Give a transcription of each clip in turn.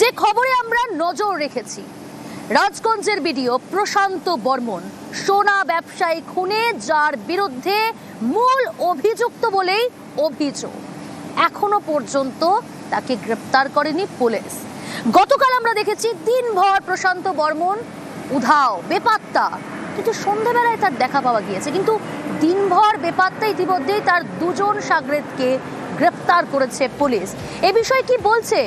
যে খবরে আমরা নজর রেখেছি, রাজগঞ্জের বিডিও প্রশান্ত বর্মন, সোনা ব্যবসায়ী খুনে যার বিরুদ্ধে মূল অভিযুক্ত বলেই অভিযোগ। এখনও পর্যন্ত তাকে গ্রেপ্তার করেনি পুলিশ। গতকাল আমরা দেখেছি, দিনভর প্রশান্ত বর্মন উধাও, বেপাত্তা, কিন্তু সন্ধ্যাবেলায় তার দেখা পাওয়া গিয়েছে। কিন্তু দিনভর বেপাত্তা ইতিমধ্যেই তার দুজন সাগরেদকে গ্রেপ্তার করেছে পুলিশ। এ বিষয়ে কি বলছে?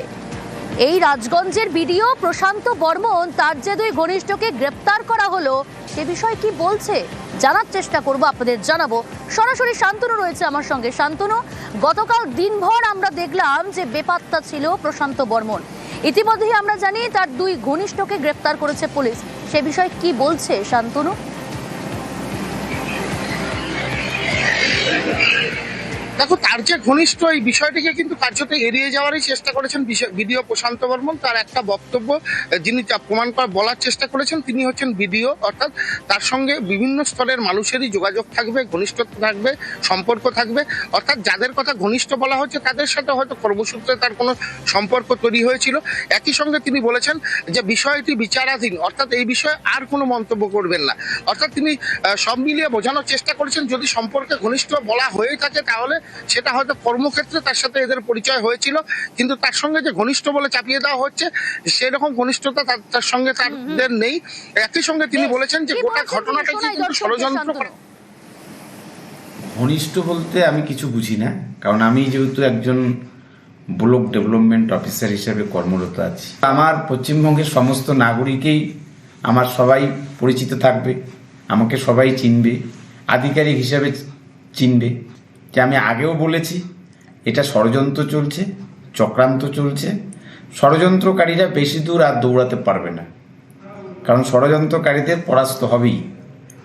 এই রাজগঞ্জের বিডিও প্রশান্ত বর্মন তার যে দুই ঘনিষ্ঠকে গ্রেপ্তার করা হলো, সে বিষয়ে কি বলছে? জানার চেষ্টা করব, আপনাদের জানাব। সরাসরি শান্তনু রয়েছে আমার সঙ্গে। শান্তনু, গতকাল দিনভর আমরা দেখলাম যে বেপাত্তা ছিল প্রশান্ত বর্মন। ইতিমধ্যেই আমরা জানি তার দুই ঘনিষ্ঠকে গ্রেপ্তার করেছে পুলিশ। সে বিষয়ে কি বলছে শান্তনু? দেখো, তার যে ঘনিষ্ঠ এই বিষয়টিকে কিন্তু কার্যত এড়িয়ে যাওয়ারই চেষ্টা করেছেন বিডিও প্রশান্ত বর্মন। তার একটা বক্তব্য যিনি প্রমাণ করা বলার চেষ্টা করেছেন, তিনি হচ্ছেন বিডিও, অর্থাৎ তার সঙ্গে বিভিন্ন স্তরের মানুষেরই যোগাযোগ থাকবে ঘনিষ্ঠতা থাকবে, সম্পর্ক থাকবে। অর্থাৎ যাদের কথা ঘনিষ্ঠ বলা হচ্ছে, তাদের সাথে হয়তো কর্মসূত্রে তার কোনো সম্পর্ক তৈরি হয়েছিল। একই সঙ্গে তিনি বলেছেন যে, বিষয়টি বিচারাধীন, অর্থাৎ এই বিষয়ে আর কোনো মন্তব্য করবেন না। অর্থাৎ তিনি সব মিলিয়ে বোঝানোর চেষ্টা করেছেন, যদি সম্পর্কে ঘনিষ্ঠ বলা হয়েই থাকে, তাহলে সেটা হয়তো কর্মক্ষেত্রে তার সাথে এদের পরিচয় হয়েছিল কিন্তু তার সঙ্গে যে ঘনিষ্ঠ বলে চাপিয়ে দেওয়া হচ্ছে সেরকম ঘনিষ্ঠতা তার- তার সঙ্গে তাদের নেই। একই সঙ্গে তিনি বলেছেন যে গোটা ঘটনাটা কিন্তু ষড়যন্ত্র ঘনিষ্ঠ বলতে আমি কিছু বুঝি না কারণ আমি যেহেতু একজন ব্লক ডেভেলপমেন্ট অফিসার হিসেবে কর্মরত আছি। আমার পশ্চিমবঙ্গের সমস্ত নাগরিকেই আমার সবাই পরিচিত থাকবে আমাকে সবাই চিনবে আধিকারিক হিসাবে চিনবে। যে আমি আগেও বলেছি, এটা ষড়যন্ত্র চলছে, চক্রান্ত চলছে। ষড়যন্ত্রকারীরা বেশি দূর আর দৌড়াতে পারবে না। কারণ ষড়যন্ত্রকারীদের পরাস্ত হবেই।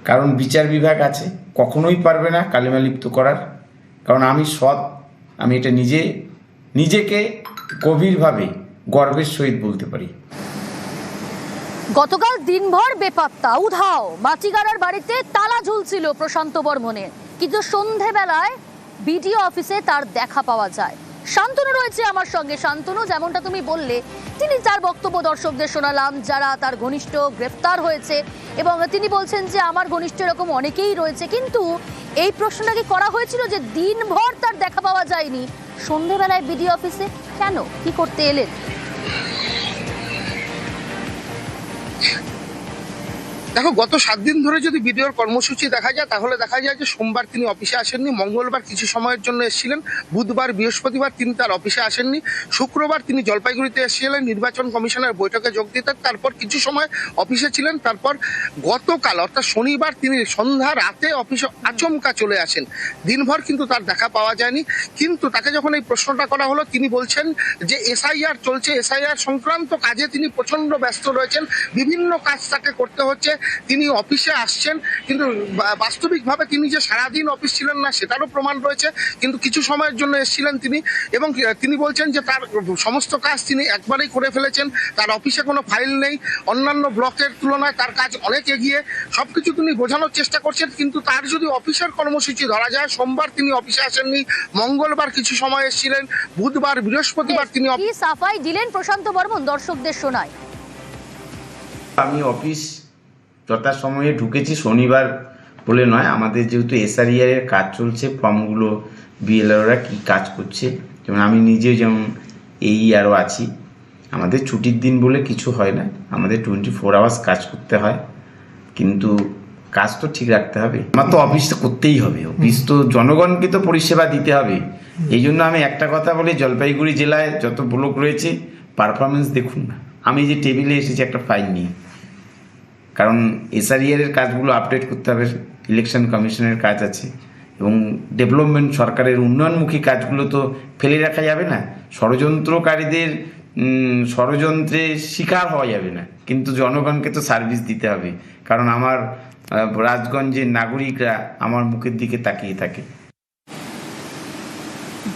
কারণ বিচার বিভাগ আছে, কখনোই পারবে না কালিমালিপ্ত করার। কারণ আমি সৎ, আমি এটা নিজে, নিজেকে গভীরভাবে গর্বের সহিত বলতে পারি। গতকাল দিনভর বেপাত্তা, উধাও মাটিগাড়ার বাড়িতে তালা ঝুলছিল প্রশান্ত বর্মনের কিন্তু সন্ধেবেলায় বিডিও অফিসে তার দেখা পাওয়া যায়। শান্তনু রয়েছে আমার সঙ্গে। শান্তনু, যেমনটা তুমি বললে, তিনি তার বক্তব্য দর্শকদের শোনালাম, যারা তার ঘনিষ্ঠ গ্রেফতার হয়েছে এবং তিনি বলছেন যে, আমার ঘনিষ্ঠ এরকম অনেকেই রয়েছে, কিন্তু এই প্রশ্নটা কি করা হয়েছিল যে, দিনভর তার দেখা পাওয়া যায়নি? সন্ধেবেলায় বিডিও অফিসে কেন? কি করতে এলেন? দেখো, গত সাত দিন ধরে যদি ভিডিওর কর্মসূচি দেখা যায়, তাহলে দেখা যায় যে সোমবার তিনি অফিসে আসেননি, মঙ্গলবার কিছু সময়ের জন্য এসেছিলেন, বুধবার বৃহস্পতিবার তিনি তার অফিসে আসেননি, শুক্রবার তিনি জলপাইগুড়িতে এসেছিলেন, নির্বাচন কমিশনের বৈঠকে যোগ দিতে তারপর কিছু সময় অফিসে ছিলেন, তারপর গতকাল, অর্থাৎ শনিবার তিনি সন্ধ্যা রাতে অফিসে আচমকা চলে আসেন। দিনভর কিন্তু তার দেখা পাওয়া যায়নি, কিন্তু তাকে যখন এই প্রশ্নটা করা হলো, তিনি বলছেন যে এসআইআর চলছে, এসআইআর সংক্রান্ত কাজে তিনি প্রচণ্ড ব্যস্ত রয়েছেন, বিভিন্ন কাজ তাকে করতে হচ্ছে তিনি অফিসে আসছেন কিন্তু বাস্তবিকভাবে তিনি যে সারাদিন অফিস ছিলেন না সেটারও প্রমাণ রয়েছে কিন্তু কিছু সময়ের জন্য এসেছিলেন তিনি এবং তিনি বলছেন যে তার সমস্ত কাজ তিনি একবারেই করে ফেলেছেন তার অফিসে কোনো ফাইল নেই অন্যান্য ব্লকের তুলনায় তার কাজ অনেক এগিয়ে সব কিছু তিনি বোঝানোর চেষ্টা করছেন কিন্তু তার যদি অফিসের কর্মসূচি ধরা যায় সোমবার তিনি অফিসে আসেননি মঙ্গলবার কিছু সময় এসেছিলেন বুধবার বৃহস্পতিবার তিনি সাফাই দিলেন প্রশান্ত বর্মন দর্শকদের শোনায়? আমি অফিস যথাসময়ে ঢুকেছি, শনিবার বলে নয়, আমাদের যেহেতু এসআরিআর এর কাজ চলছে, ফর্মগুলো বিএলআররা কি কাজ করছে, যেমন আমি নিজে যেমন এই আরও আছি, আমাদের ছুটির দিন বলে কিছু হয় না, আমাদের টোয়েন্টি ফোর আওয়ার্স কাজ করতে হয়, কিন্তু কাজ তো ঠিক রাখতে হবে। আমার তো অফিস তো করতেই হবে অফিস তো জনগণকে তো পরিষেবা দিতে হবে, এই জন্য আমি একটা কথা বলি, জলপাইগুড়ি জেলায় যত ব্লক রয়েছে পারফরমেন্স দেখুন না। আমি যে টেবিলে এসেছি একটা ফাইল নিয়ে কারণ এসআরিআর এর কাজগুলো আপডেট করতে হবে ইলেকশন কমিশনের কাজ আছে এবং ডেভেলপমেন্ট সরকারের উন্নয়নমুখী কাজগুলো তো ফেলে রাখা যাবে না। ষড়যন্ত্রকারীদের ষড়যন্ত্রে শিকার হওয়া যাবে না। কিন্তু জনগণকে তো সার্ভিস দিতে হবে। কারণ আমার রাজগঞ্জের নাগরিকরা আমার মুখের দিকে তাকিয়ে থাকে।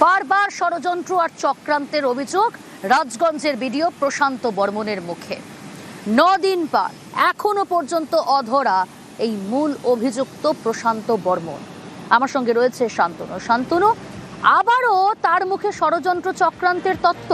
বারবার ষড়যন্ত্র আর চক্রান্তের অভিযোগ, রাজগঞ্জের বিডিও প্রশান্ত বর্মনের মুখে। দিন পার এখনও পর্যন্ত অধরা এই মূল অভিযুক্ত প্রশান্ত বর্মন। আমার সঙ্গে রয়েছে শান্তনু। শান্তনু, আবারও তার মুখে ষড়যন্ত্র চক্রান্তের তত্ত্ব?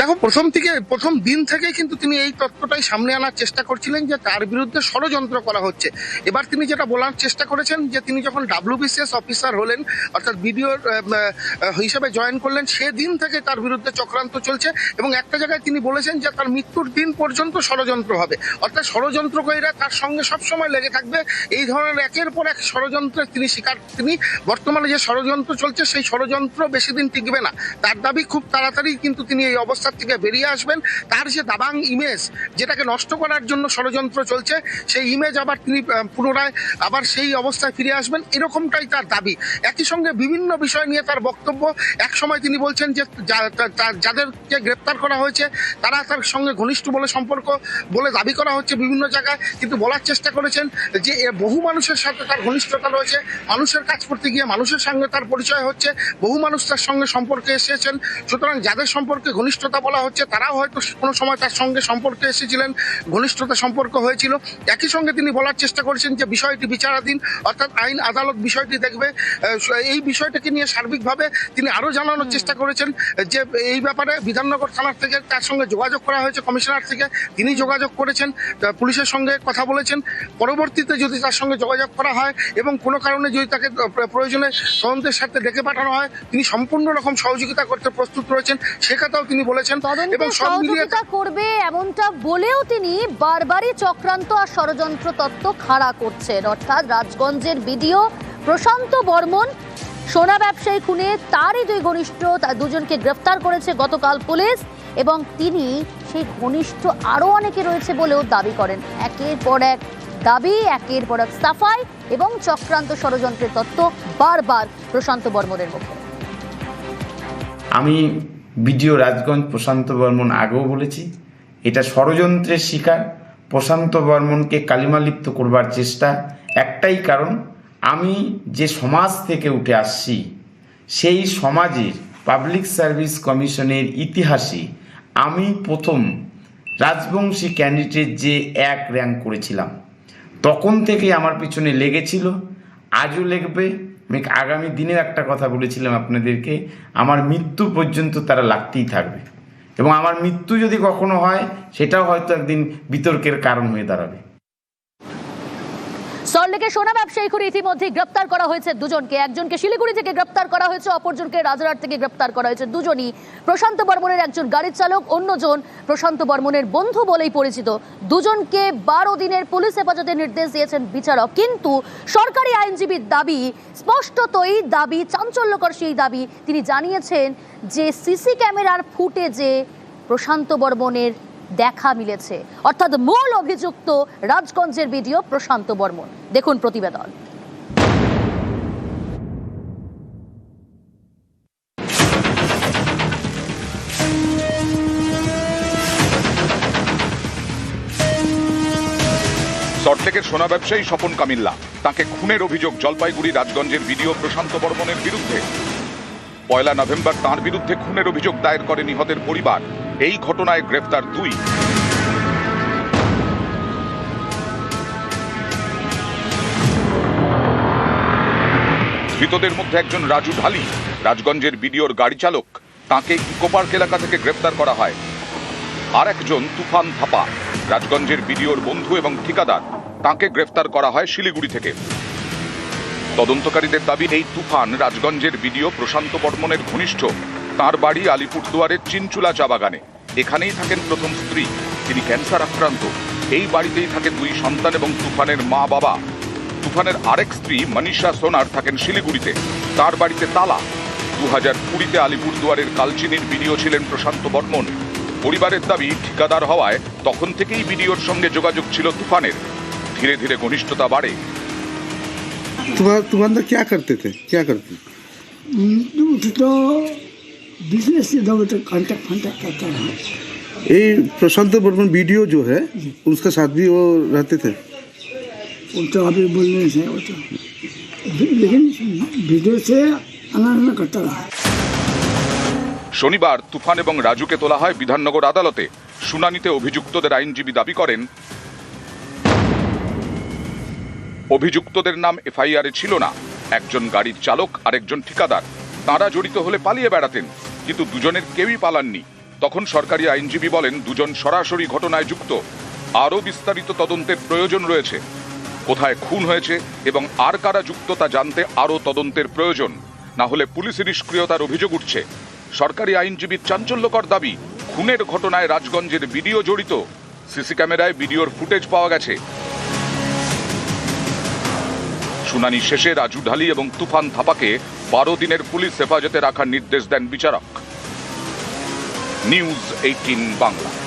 দেখো, প্রথম থেকে, প্রথম দিন থেকে কিন্তু তিনি এই তত্ত্বটাই সামনে আনার চেষ্টা করছিলেন যে তার বিরুদ্ধে ষড়যন্ত্র করা হচ্ছে। এবার তিনি যেটা বলার চেষ্টা করেছেন যে তিনি যখন ডাব্লিউবিসিএস অফিসার হলেন, অর্থাৎ বিডিওর হিসেবে জয়েন করলেন সেদিন থেকে তার বিরুদ্ধে চক্রান্ত চলছে এবং একটা জায়গায় তিনি বলেছেন যে তার মৃত্যুর দিন পর্যন্ত ষড়যন্ত্র হবে। অর্থাৎ ষড়যন্ত্রকারীরা তার সঙ্গে সবসময় লেগে থাকবে। এই ধরনের একের পর এক ষড়যন্ত্রের তিনি শিকার। তিনি বর্তমানে যে ষড়যন্ত্র চলছে, সেই ষড়যন্ত্র বেশি দিন টিকবে না। তার দাবি খুব তাড়াতাড়ি কিন্তু তিনি এই অবস্থার থেকে বেরিয়ে আসবেন, তার যে দাবাং ইমেজ যেটাকে নষ্ট করার জন্য ষড়যন্ত্র চলছে, সেই ইমেজ আবার তিনি পুনরায় আবার সেই অবস্থায় ফিরে আসবেন, এরকমটাই তার দাবি। একই সঙ্গে বিভিন্ন বিষয় নিয়ে তার বক্তব্য এক সময় তিনি বলছেন যে যাদেরকে গ্রেপ্তার করা হয়েছে, তারা তার সঙ্গে ঘনিষ্ঠ বলে সম্পর্ক বলে দাবি করা হচ্ছে বিভিন্ন জায়গায়, কিন্তু বলার চেষ্টা করেছেন যে বহু মানুষের সাথে তার ঘনিষ্ঠতা রয়েছে, মানুষের কাজ করতে গিয়ে মানুষের সঙ্গে তার পরিচয় হচ্ছে, বহু মানুষ তার সঙ্গে সম্পর্কে এসেছেন, সুতরাং যাদের সম্পর্কে ঘনিষ্ঠতা বলা হচ্ছে তারাও হয়তো কোনো সময় তার সঙ্গে সম্পর্কে এসেছিলেন ঘনিষ্ঠতা সম্পর্ক হয়েছিল। একই সঙ্গে তিনি বলার চেষ্টা করেছেন যে বিষয়টি বিচারাধীন অর্থাৎ আইন আদালত বিষয়টি দেখবে। এই বিষয়টাকে নিয়ে সার্বিকভাবে তিনি আরও জানানোর চেষ্টা করেছেন যে এই ব্যাপারে বিধাননগর থানার থেকে তার সঙ্গে যোগাযোগ করা হয়েছে কমিশনার থেকে তিনি যোগাযোগ করেছেন পুলিশের সঙ্গে কথা বলেছেন। পরবর্তীতে যদি তার সঙ্গে যোগাযোগ করা হয় এবং কোনো কারণে যদি তাকে প্রয়োজনে তদন্তের সাথে ডেকে পাঠানো হয় তিনি সম্পূর্ণ রকম সহযোগিতা করতে প্রস্তুত রয়েছেন সে কথাও তিনি বলেছেন। তদন্তে এবং সহযোগিতা করবে এমনটা বলেও তিনি বারবারই চক্রান্ত আর ষড়যন্ত্র তত্ত্ব খাড়া করছেন। অর্থাৎ রাজগঞ্জের বিডিও প্রশান্ত বর্মন সোনা ব্যবসায়ী খুনে তারই দুই ঘনিষ্ঠ তার দুজনকে গ্রেফতার করেছে গতকাল পুলিশ এবং তিনি সেই ঘনিষ্ঠ আরও অনেকে রয়েছে বলেও দাবি করেন। একের পর এক দাবি একের পর এক সাফাই এবং চক্রান্ত ষড়যন্ত্রের তত্ত্ব বারবার প্রশান্ত বর্মনের মুখে। আমি বিডিও রাজগঞ্জ প্রশান্ত বর্মন আগেও বলেছি, এটা ষড়যন্ত্রের শিকার। প্রশান্ত বর্মনকে কালিমালিপ্ত করবার চেষ্টা একটাই কারণ, আমি যে সমাজ থেকে উঠে আসছি, সেই সমাজের পাবলিক সার্ভিস কমিশনের ইতিহাসে আমি প্রথম রাজবংশী ক্যান্ডিডেট যে এক র্যাঙ্ক করেছিলাম। তখন থেকে আমার পিছনে লেগেছিল, আজও লেগবে। আমি আগামী দিনের একটা কথা বলেছিলাম আপনাদেরকে, আমার মৃত্যু পর্যন্ত তারা লাগতেই থাকবে। এবং আমার মৃত্যু যদি কখনো হয়, সেটাও হয়তো একদিন বিতর্কের কারণ হয়ে দাঁড়াবে। সল্টলেকের সোনা ব্যবসায়ী খুঁড়ে ইতিমধ্যে গ্রেপ্তার করা হয়েছে দুজনকে। একজনকে শিলিগুড়ি থেকে গ্রেপ্তার করা হয়েছে, অপরজনকে রাজারহাট থেকে গ্রেপ্তার করা হয়েছে দুজনই। প্রশান্ত বর্মনের একজন গাড়ির চালক, অন্যজন প্রশান্ত বর্মনের বন্ধু বলেই পরিচিত। দুজনকে বারো দিনের পুলিশ হেফাজতের নির্দেশ দিয়েছেন বিচারক। কিন্তু সরকারি আইনজীবীর দাবি, স্পষ্টতই দাবি, চাঞ্চল্যকর সেই দাবি, তিনি জানিয়েছেন যে সিসি ক্যামেরার ফুটেজে প্রশান্ত বর্মনের দেখা মিলেছে। অর্থাৎ মূল অভিযুক্ত রাজগঞ্জের ভিডিও প্রশান্ত বর্মন। দেখুন প্রতিবেদন। সল্টলেকের সোনা ব্যবসায়ী স্বপন কামিল্লা তাকে খুনের অভিযোগ জলপাইগুড়ি রাজগঞ্জের বিডিও প্রশান্ত বর্মনের বিরুদ্ধে। পয়লা নভেম্বর তার বিরুদ্ধে খুনের অভিযোগ দায়ের করে নিহতের পরিবার। এই ঘটনায় গ্রেফতার দুই। ধৃতদের মধ্যে একজন রাজু ঢালি, রাজগঞ্জের বিডিওর গাড়ি চালক, তাকে ইকো পার্ক এলাকা থেকে গ্রেফতার করা হয়। আর একজন তুফান থাপা, রাজগঞ্জের বিডিওর বন্ধু এবং ঠিকাদার, তাকে গ্রেফতার করা হয় শিলিগুড়ি থেকে। তদন্তকারীদের দাবি, এই তুফান রাজগঞ্জের বিডিও প্রশান্ত বর্মনের ঘনিষ্ঠ। তার বাড়ি আলিপুরদুয়ারের চিনচুলা চা বাগানে। এখানেই থাকেন প্রথম স্ত্রী। তিনি ক্যান্সার আক্রান্ত। এই বাড়িতেই থাকে দুই সন্তান এবং তুফানের মা বাবা। তুফানের আরেক স্ত্রী মনীষা সোনার থাকেন শিলিগুড়িতে। তার বাড়িতে তালা। দু হাজার কুড়িতে আলিপুরদুয়ারের কালচিনির বিডিও ছিলেন প্রশান্ত বর্মন। পরিবারের দাবি ঠিকাদার হওয়ায় তখন থেকেই বিডিওর সঙ্গে যোগাযোগ ছিল তুফানের। ধীরে ধীরে ঘনিষ্ঠতা বাড়ে। তুফান তুফান দা ক্যা করতে থে ক্যা করতে? बिजनेस से दो तो कांटेक्ट फांटेक्ट करता रहा ये प्रशांत बर्मन वीडियो जो है उसके साथ भी वो रहते थे वो तो अभी बोलने से वो तो लेकिन वीडियो से आना आना करता रहा শনিবার তুফান এবং রাজুকে তোলা হয় বিধাননগর আদালতে শুনানিতে অভিযুক্তদের আইনজীবী দাবি করেন অভিযুক্তদের নাম এফআইআরে ছিল না একজন গাড়ির চালক আর একজন ঠিকাদার তাঁরা জড়িত হলে পালিয়ে বেড়াতেন, কিন্তু দুজনের কেউই পালাননি। তখন সরকারি আইনজীবী বলেন, দুজন সরাসরি ঘটনায় যুক্ত। আরও বিস্তারিত তদন্তের প্রয়োজন রয়েছে। কোথায় খুন হয়েছে এবং আর কারা যুক্ত তা জানতে আরও তদন্তের প্রয়োজন। না হলে পুলিশের নিষ্ক্রিয়তার অভিযোগ উঠছে। সরকারি আইনজীবীর চাঞ্চল্যকর দাবি, খুনের ঘটনায় রাজগঞ্জের ভিডিও জড়িত। সিসি ক্যামেরায় ভিডিওর ফুটেজ পাওয়া গেছে। শুনানি শেষে রাজু ঢালি এবং তুফান থাপাকে বারো দিনের পুলিশ হেফাজতে রাখার নির্দেশ দেন বিচারক। News eighteen Bangla.